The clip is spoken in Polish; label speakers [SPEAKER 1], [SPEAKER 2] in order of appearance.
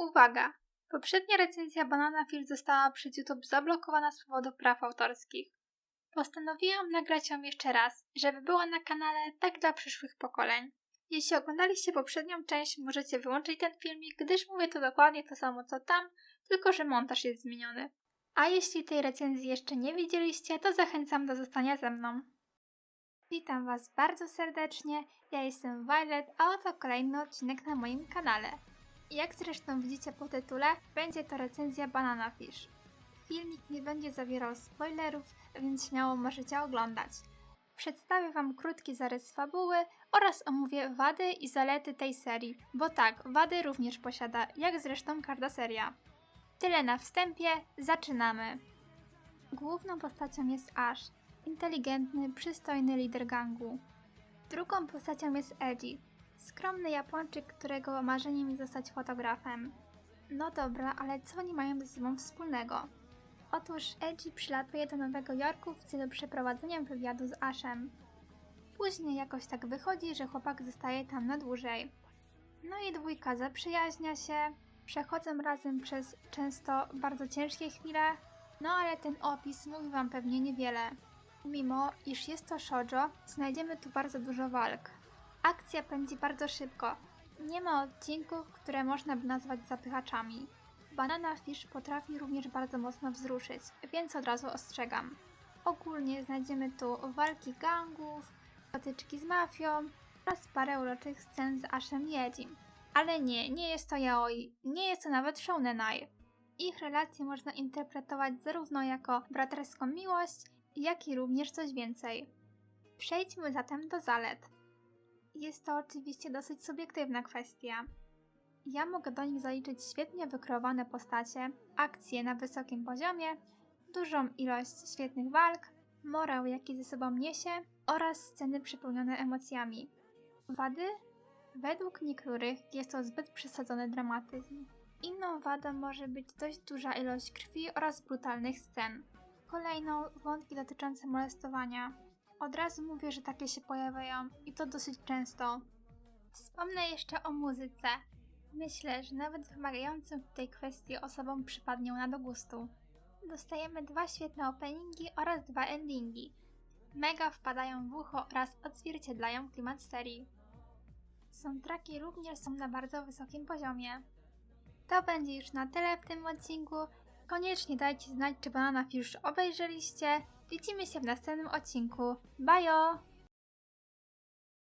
[SPEAKER 1] Uwaga! Poprzednia recenzja Banana Fish została przez YouTube zablokowana z powodu praw autorskich. Postanowiłam nagrać ją jeszcze raz, żeby była na kanale tak dla przyszłych pokoleń. Jeśli oglądaliście poprzednią część, możecie wyłączyć ten filmik, gdyż mówię to dokładnie to samo co tam, tylko że montaż jest zmieniony. A jeśli tej recenzji jeszcze nie widzieliście, to zachęcam do zostania ze mną. Witam Was bardzo serdecznie, ja jestem Violet, a oto kolejny odcinek na moim kanale. Jak zresztą widzicie po tytule, będzie to recenzja Banana Fish. Filmik nie będzie zawierał spoilerów, więc śmiało możecie oglądać. Przedstawię Wam krótki zarys fabuły oraz omówię wady i zalety tej serii, bo tak, wady również posiada, jak zresztą każda seria. Tyle na wstępie, zaczynamy. Główną postacią jest Ash, inteligentny, przystojny lider gangu. Drugą postacią jest Eddie, skromny Japończyk, którego marzeniem jest zostać fotografem. No dobra, ale co oni mają ze sobą wspólnego? Otóż Edgy przylatuje do Nowego Jorku w celu przeprowadzenia wywiadu z Ashem. Później jakoś tak wychodzi, że chłopak zostaje tam na dłużej. No i dwójka zaprzyjaźnia się, przechodzą razem przez często bardzo ciężkie chwile, no ale ten opis mówi wam pewnie niewiele. Mimo, iż jest to shoujo, znajdziemy tu bardzo dużo walk. Akcja pędzi bardzo szybko. Nie ma odcinków, które można by nazwać zapychaczami. Banana Fish potrafi również bardzo mocno wzruszyć, więc od razu ostrzegam. Ogólnie znajdziemy tu walki gangów, potyczki z mafią oraz parę uroczych scen z Ashem i Edzim. Ale nie, nie jest to yaoi, nie jest to nawet shounenai. Ich relacje można interpretować zarówno jako braterską miłość, jak i również coś więcej. Przejdźmy zatem do zalet. Jest to oczywiście dosyć subiektywna kwestia. Ja mogę do nich zaliczyć świetnie wykreowane postacie, akcje na wysokim poziomie, dużą ilość świetnych walk, morał jaki ze sobą niesie oraz sceny przepełnione emocjami. Wady? Według niektórych jest to zbyt przesadzony dramatyzm. Inną wadą może być dość duża ilość krwi oraz brutalnych scen. Kolejną wątki dotyczące molestowania. Od razu mówię, że takie się pojawiają i to dosyć często. Wspomnę jeszcze o muzyce. Myślę, że nawet wymagającym w tej kwestii osobom przypadnie ona do gustu. Dostajemy dwa świetne openingi oraz dwa endingi. Mega wpadają w ucho oraz odzwierciedlają klimat serii. Soundtracki również są na bardzo wysokim poziomie. To będzie już na tyle w tym odcinku. Koniecznie dajcie znać, czy Banana Fish obejrzeliście. Widzimy się w następnym odcinku. Bajo!